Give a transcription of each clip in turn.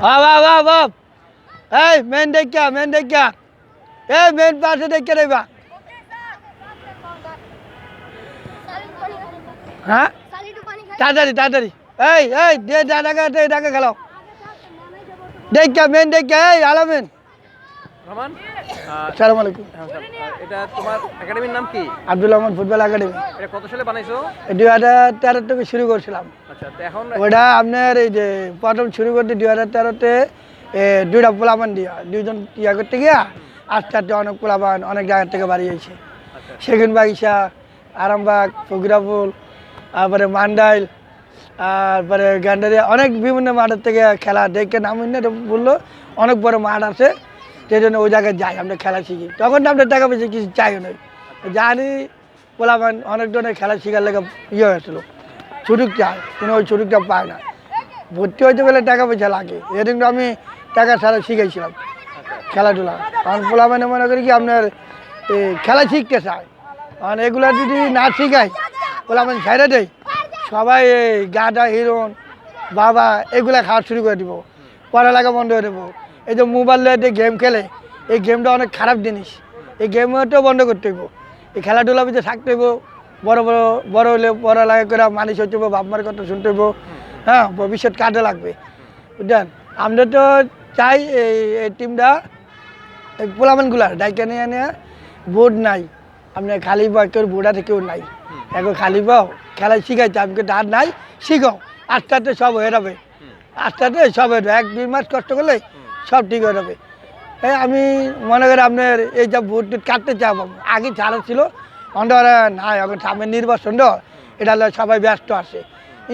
বাপ বাপ বাপ বাপ এই মেন দেখা মেন দেখা এই মেন পাশে দেখে রে বা হ্যাঁ তাড়াতাড়ি তাড়াতাড়ি এই এই দে টাকা দে টাকা খেলাও দেখা মেন দেখা এই আলামেন রহমান সালাম আলাইকুম। এটা তোমার একাডেমির নাম কি? Abdul Rahman football academy. এটা কত সালে বানাইছো? দুই হাজার তেরো থেকে শুরু করছিলাম। আচ্ছা এখন ওটা আপনার এই যে প্রথম শুরু করতে দুই হাজার তেরোতে দুইটা পোলাপান দিয়া দুইজন ইয়া করতে গিয়া আস্তে আস্তে অনেক পোলাপান অনেক জায়গার থেকে বাড়িয়েছে। আচ্ছা। সেগুন বাগিচা আরামবাগ ফকিরাপুল তারপরে মান্ডাইল তারপরে গ্যান্ডারিয়া অনেক বিভিন্ন মাঠের থেকে খেলা দেখে নাম বলল অনেক বড় মাঠ আছে। সেই জন্য ওই জায়গায় যাই, আমরা খেলা শিখি। তখন আমরা টাকা পয়সা কিছু চাই না জানি পোলাপান অনেক ধরনের খেলা শেখার লেগে ইয়ে হয়েছিল সুযোগ চায় কোনো ওই সুযোগটা পায় না। ভর্তি হইতে গেলে টাকা পয়সা লাগে। এদিন আমি টাকা ছাড়া শিখেছিলাম খেলাধুলা। কারণ পোলা মানে করি কি আপনার খেলা শিখতে চায়। কারণ এগুলো যদি না শিখাই পোলা মানে ছেড়ে দেয় সবাই এই গাঁদা হিরোন বাবা, এগুলা খাওয়া শুরু করে দিব। পড়ালেখা বন্ধ করে দেবো। এই যে মোবাইল যে গেম খেলে, এই গেমটা অনেক খারাপ জিনিস। এই গেমটাও বন্ধ করতে হইব। এই খেলাধুলা ভিতরে থাকতে হইব। বড় বড় বড় হলে পড়ালেখা করে মানুষ হচ্ছে বাপ মার কথা শুনতে হইব। হ্যাঁ ভবিষ্যৎ কাজে লাগবে। বুঝলেন? আমরা তো চাই এই এই টিমটা এই পোলামানগুলার ডাইকা নিয়ে নিয়ে বোর্ড নাই। আপনার খালি পাও কেউ বোর্ড কেউ নাই। এখন খালি পাও খেলা শিখাইতে আমি আর নাই, শিখাও। আস্তে আস্তে সব হয়ে যাবে। আস্তে আস্তে সব হয়ে যাবে। এক, দুই মাস কষ্ট করলে সব ঠিক হয়ে যাবে। এই আমি মনে করি আপনার এই যে ভোট কাটতে চাব আগে ছাড়া ছিল অন্ধ নাই, এখন সামনে নির্বাচন তো, এটা সবাই ব্যস্ত আছে।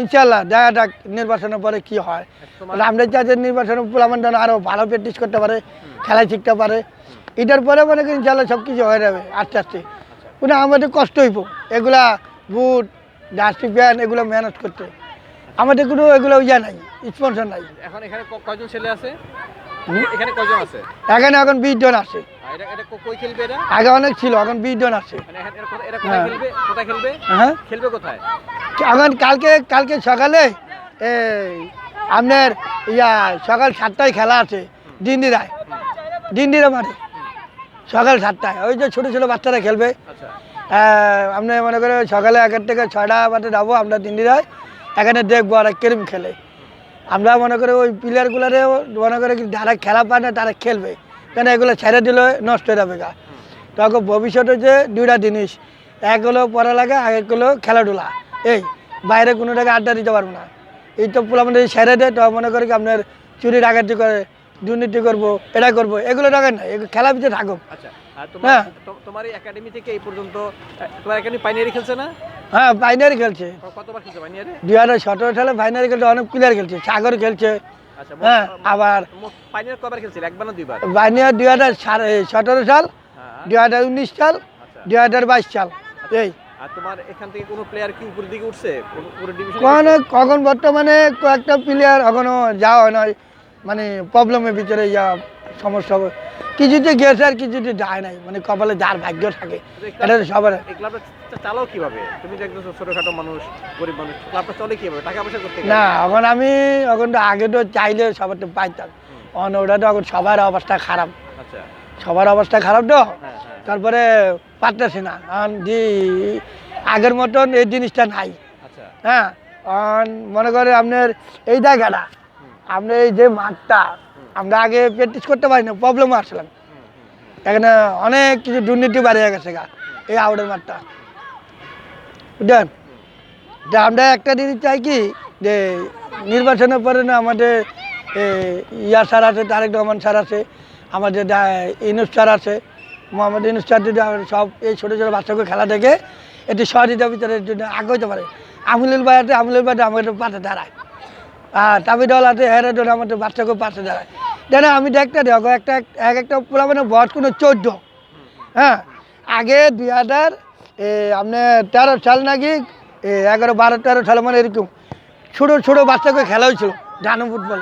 ইনশাল্লাহ দেখা যাক নির্বাচনের পরে কি হয়। আমরা চাই যে নির্বাচনে পোলামান যেন আরও ভালো প্র্যাকটিস করতে পারে, খেলা শিখতে পারে, এটার পরে মনে করি ইনশাল্লাহ সব কিছু হয়ে যাবে, আস্তে আস্তে। কিন্তু আমাদের কষ্ট হইব, এগুলা বুট ডাস্টি প্যান্ট এগুলো ম্যানেজ করতে। আমাদের কোনো এগুলো ইয়ে নাই স্পন্সর নাই। এখন এখানে কয়জন ছেলে আছে? এখানে কয়জন আছে? এখানে এখন বিশ জন আছে। আগে অনেক ছিল এখন বিশ জন আছে। মানে হ্যাঁ। খেলবে? কোথায় হ্যাঁ। এখন কালকে কালকে সকালে এই আপনার ইয়া সকাল সাতটায় খেলা আছে দিন্দিরায়। দিন্দিরা মাঠে। সকাল সাতটায়। ওই যে ছোটো ছোটো বাচ্চারা খেলবে। আচ্ছা। আপনি মনে করেন সকালে একের থেকে ছয়টা বাজে যাব আমরা দিন্দিরায়। এখানে দেখব আর কেরম খেলে। আমরা মনে করি ওই প্লেয়ারগুলোরে মনে করে যারা খেলা পায় না তারা খেলবে। কেন এগুলো ছেড়ে দিলে নষ্ট হয়ে যাবে গা। তখন ভবিষ্যতে হচ্ছে দুইটা জিনিস এক হলো পড়ালেখা আর এক হলো খেলাধুলা। এই বাইরে কোনো জায়গায় আড্ডা দিতে পারব না। এই তো পোলা মানে ছেড়ে দেয় তো মনে করি আপনার চুরি ডাকাতি করে দুর্নীতি করব এটা করব এগুলো টাকা না এগুলো খেলা ভিতরে থাকুক আচ্ছা তোমার হ্যাঁ। তোমার একাডেমি থেকে এই পর্যন্ত তোমার একাডেমি পাইনিয়ারি খেলছে না? হ্যাঁ বাইনারি খেলছে। কতবার দুই হাজার সতেরো সালে ফাইনালি খেলছে অনেক প্লেয়ার খেলছে সাগর খেলছে। আচ্ছা হ্যাঁ আবার পাইনিয়ার কবার খেলছিল একবার না দুইবার? বাইনিয়ার দুই হাজার সতেরো সাল হ্যাঁ। দুই হাজার উনিশ সাল আচ্ছা। দুই হাজার বাইশ সাল। এই। তোমার এখান থেকে কোনো প্লেয়ার কি উপরের দিকে উঠছে? কোনো কখনো বর্তমানে কয়েকটা প্লেয়ার এখনও যাওয়া হয় নয় মানে প্রবলেমের ভিতরে যা সমস্যা কিছুতে গেছে আর কিছুতে যায় নাই। মানে কপালে যার ভাগ্য থাকে এটা তো সবার। চালাও কীভাবে? তুমি ছোটখাটো মানুষ গরিব মানুষ ক্লাবটা চলে কীভাবে? টাকা পয়সা করতে না এখন আমি এখন তো আগে তো চাইলে সবার তো পাইতাম। এখন ওটা তো এখন সবার অবস্থা খারাপ। আচ্ছা। সবার অবস্থা খারাপ তো? হ্যাঁ হ্যাঁ। তারপরে পারতেছি না। এখন যে আগের মতন এই জিনিসটা নাই। আচ্ছা। হ্যাঁ মনে করে আপনার এই জায়গাটা আপনার এই যে মাঠটা আমরা আগে প্র্যাকটিস করতে পারি না প্রবলেম আসলাম। এখানে অনেক কিছু দুর্নীতি বাড়িয়ে গেছে গা, এই আউটের মাঠটা। বুঝলেন? আমরা একটা জিনিস চাই কি, যে নির্বাচনের পরে না আমাদের ইয়া স্যার আছে, তারেক রহমান স্যার আছে, আমাদের ইনুস স্যার আছে, মোহাম্মদ ইনুস স্যার যদি সব এই ছোটো ছোটো বাচ্চাকে খেলা দেখে এটি সহযোগিতা ভিতরে জন্য আগে হতে পারে। আমুলুল ভাই আছে আমুলুল ভাই আমাদের পাশে দাঁড়ায়। আর তাবিদল আছে হেরে আমাদের বাচ্চাকে পাশে দাঁড়ায়। যেন আমি দেখতে দেখো একটা এক একটা পোলা মানে বয়স কোনো চোদ্দ। হ্যাঁ? আগে দুই হাজার এ, আপনার তেরো সাল নাকি এগারো বারো তেরো সাল মানে এরকম। ছোটো ছোটো বাচ্চাকে খেলা হয়েছিল জানো ফুটবল।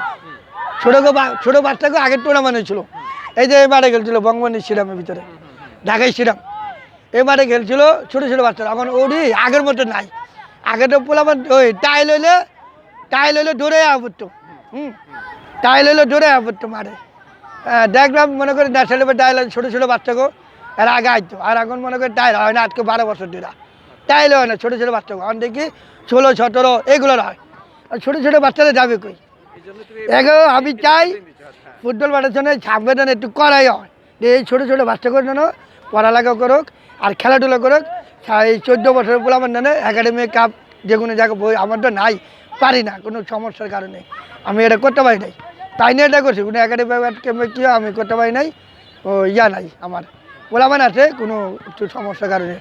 ছোটো বা- ছোটো বাচ্চাকে আগের টুর্নামেন্ট হয়েছিল। এই যে মাঠে খেলছিল বঙ্গবন্ধু স্টেডিয়ামের ভিতরে ঢাকা স্টেডিয়াম। মাঠে খেলছিল ছোটো ছোটো বাচ্চারা। এখন ওরই আগের মতো নাই। আগে তো পোলামান ওই টাইল হইলে টাইল হলে দৌড়ে পড়তো হুম? টাইল হলে জোরে মারে হ্যাঁ, দেখলাম মনে করি ন্যাশনাল টাইল ছোটো ছোটো বাচ্চাকে এরা আগে আইতো। আর এখন মনে করি টাইল হয় না আজকে বারো বছর ধরে। টাইল হয় না ছোটো ছোটো বাচ্চাকে এখন দেখি ষোলো সতেরো এগুলো হয় আর ছোটো ছোটো বাচ্চারা যাবে কই? জন্য এগো আমি চাই। ফুটবল মাঠের জন্য সাবধান একটু করাই হয়। যে এই ছোটো ছোটো বাচ্চাগুলো যেন পড়ালেখা করুক আর খেলাধুলা করুক। এই চোদ্দ বছর বলে আমার জানে একাডেমি কাপ যে কোনো জায়গায় বই আমার তো নাই পারি না কোনো সমস্যার কারণে। আমি এটা করতে পারি নাই। তাই নিয়ে এটা করছি। কোনো একাডেমি কি আমি করতে পারি নাই। ও, ইয়া নাই আমার। বলামান আছে, কোনো একটু সমস্যার কারণে।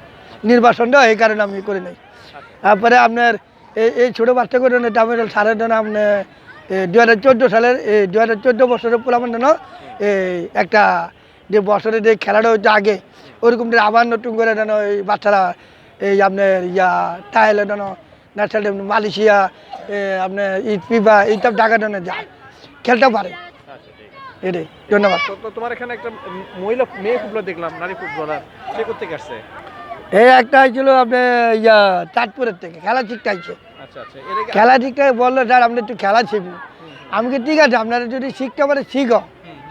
নির্বাচনটা এই কারণে আমি করি নাই। তারপরে আপনার এই এই ছোটো বাচ্চাগুলো দামের সারের জন্য আপনার দু হাজার চোদ্দ সালের এই দু হাজার চোদ্দ বছরের পোলামের জন্য এই একটা যে বছরে যে খেলাটা হচ্ছে আগে, ওরকম যে আবার নতুন করে যেন এই বাচ্চারা, এই আপনার ইয়া টাইলের জন্য ন্যাশনাল মালয়েশিয়া আপনার ফিফা এইসব জায়গার জন্য যায়। খেলতে পারে। এটাই ধন্যবাদ। তো তো তোমার এখানে একটা মহিলা মেয়ে ফুটবলার দেখলাম নারী ফুটবলার সে কোথেকে আসছে? এই একটা হয়েছিল আপনার ইয়া চাঁদপুরের থেকে খেলা আচ্ছা আচ্ছা খেলা শিখতে বলল স্যার আপনি একটু খেলা শিখব। ঠিক আছে আপনারা যদি শিখতে পারে শিখো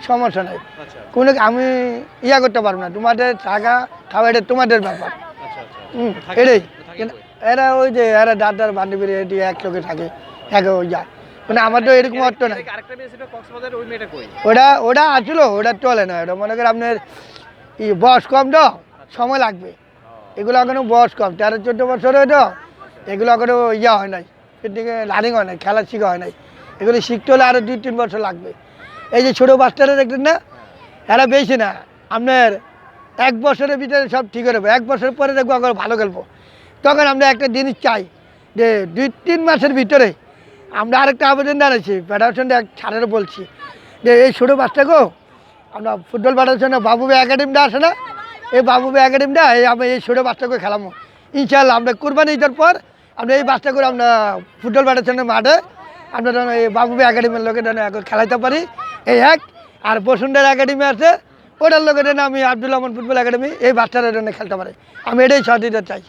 সমস্যা নেই। আচ্ছা। কোনো আমি ইয়া করতে পারব না তোমাদের থাকা খাওয়া এটা তোমাদের ব্যাপার। হুম এটাই? এরা ওই যে এরা দাদার বান্ধবীর এটি একসঙ্গে থাকে একে ওই যায়। মানে আমার তো এরকম অর্থ কই? ওটা ওটা আসলো ওটা চলে না ওটা মনে করেন আপনার ই বয়স কম তো সময় লাগবে। এগুলো এখনও বয়স কম তেরো চোদ্দ বছর তো এগুলো এখনও ইয়া হয় নাই এদিকে রানিং হয় নাই খেলা শিখা হয় নাই। এগুলো শিখতে হলে আরও দুই তিন বছর লাগবে। এই যে ছোটো বাচ্চারা দেখলেন না এরা বেশি না আপনার এক বছরের ভিতরে সব ঠিক হয়ে যাবে। এক বছর পরে দেখব আবার ভালো খেলব। তখন আমরা একটা জিনিস চাই যে দুই তিন মাসের ভিতরে আমরা আরেকটা আবেদন জানাচ্ছি ফেডারেশনটা এক ছাড়ের বলছি যে, এই ছোটো বাচ্চাকেও আমরা ফুটবল ফেডারেশনে বাবুবে একাডেমিটা আছে না? এই বাবুবে একাডেমিটা এই আমি এই ছোটো বাচ্চাকে খেলামো ইনশাল্লাহ আমরা কুরবানি ঈদের পর আমরা এই বাচ্চা করে আমরা ফুটবল ফেডারেশনের মাঠে, আমরা যেন এই বাবুবে একাডেমির লোকের যেন খেলাইতে পারি। এই এক, আর বসুন্ধরা একাডেমি আছে, ওটার লোকের জন্য আমি আব্দুল রহমান ফুটবল একাডেমি এই বাচ্চারা খেলতে পারি। আমি এটাই সহযোগিতা চাই।